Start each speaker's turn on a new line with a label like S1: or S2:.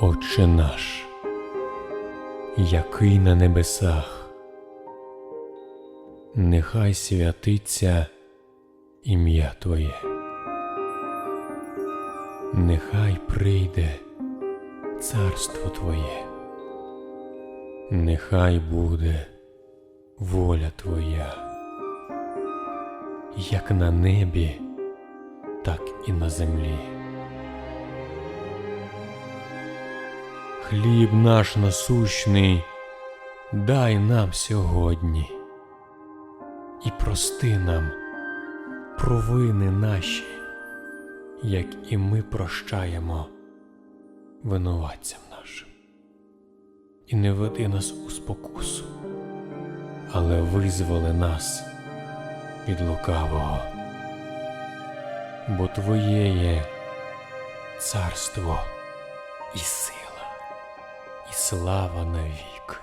S1: Отче наш, який на небесах, нехай святиться ім'я Твоє, нехай прийде царство Твоє, нехай буде воля Твоя, як на небі, так і на землі. Хліб наш насущний, дай нам сьогодні. І прости нам провини наші, як і ми прощаємо винуватцям нашим. І не веди нас у спокусу, але визволи нас від лукавого, бо Твоє є царство і сила слава навік.